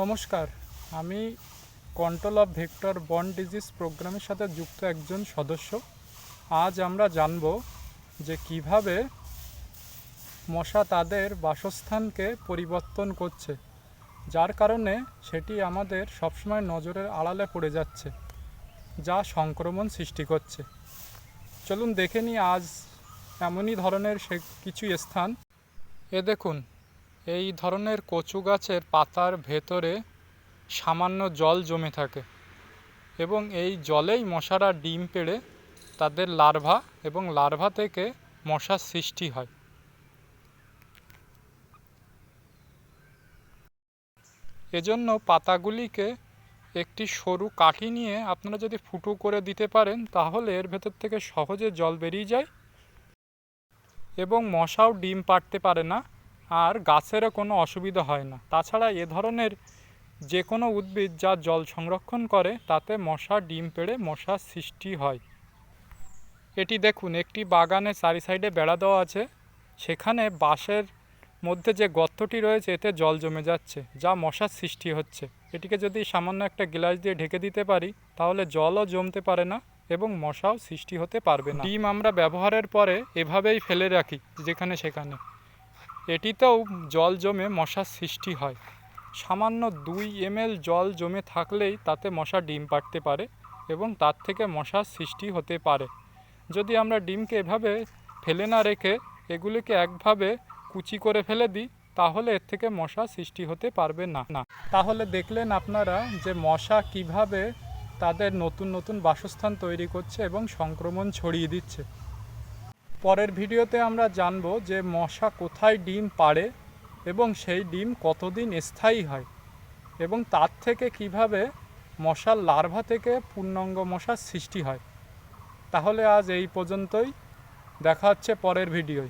নমস্কার, আমি control of vector borne disease প্রোগ্রামের সাথে যুক্ত একজন সদস্য। আজ আমরা জানব যে কীভাবে মশা তাদের বাসস্থানকে পরিবর্তন করছে, যার কারণে সেটি আমাদের সবসময় নজরের আড়ালে পড়ে যাচ্ছে, যা সংক্রমণ সৃষ্টি করছে। চলুন দেখে নিই আজ এমনই ধরনের সে কিছু স্থান। এ দেখুন এই ধরনের কচু গাছের পাতার ভেতরে সামান্য জল জমে থাকে এবং এই জলেই মশারা ডিম পেড়ে তাদের লার্ভা এবং লার্ভা থেকে মশার সৃষ্টি হয়। এজন্য পাতাগুলিকে একটি সরু কাঠি নিয়ে আপনারা যদি ফুটো করে দিতে পারেন, তাহলে এর ভেতর থেকে সহজে জল বেরিয়ে যায় এবং মশাও ডিম পাড়তে পারে না। আর গাছেরও কোনো অসুবিধা হয় না। তাছাড়া এ ধরনের যে কোনো উদ্ভিদ যা জল সংরক্ষণ করে, তাতে মশা, ডিম পেড়ে মশার সৃষ্টি হয়। এটি দেখুন, একটি বাগানে চারি সাইডে বেড়া দেওয়া আছে। সেখানে বাঁশের মধ্যে যে গর্তটি রয়েছে, এতে জল জমে যাচ্ছে, যা মশার সৃষ্টি হচ্ছে। এটিকে যদি সামান্য একটা গ্লাস দিয়ে ঢেকে দিতে পারি, তাহলে জলও জমতে পারে না এবং মশাও সৃষ্টি হতে পারবে না। ডিম আমরা ব্যবহারের পরে এভাবেই ফেলে রাখি, যেখানে সেখানে। এটিতেও জল জমে মশার সৃষ্টি হয়। সামান্য দুই এমএল জল জমে থাকলেই তাতে মশা ডিম পাড়তে পারে এবং তার থেকে মশার সৃষ্টি হতে পারে। যদি আমরা ডিমকে এভাবে ফেলে না রেখে এগুলিকে একভাবে কুচি করে ফেলে দিই, তাহলে এর থেকে মশা সৃষ্টি হতে পারবে না না। তাহলে দেখলেন আপনারা যে মশা কীভাবে তাদের নতুন নতুন বাসস্থান তৈরি করছে এবং সংক্রমণ ছড়িয়ে দিচ্ছে। পরের ভিডিওতে আমরা জানব যে মশা কোথায় ডিম পাড়ে এবং সেই ডিম কতদিন স্থায়ী হয় এবং তার থেকে কীভাবে মশার লার্ভা থেকে পূর্ণাঙ্গ মশার সৃষ্টি হয়। তাহলে আজ এই পর্যন্তই। দেখা হচ্ছে পরের ভিডিওয়।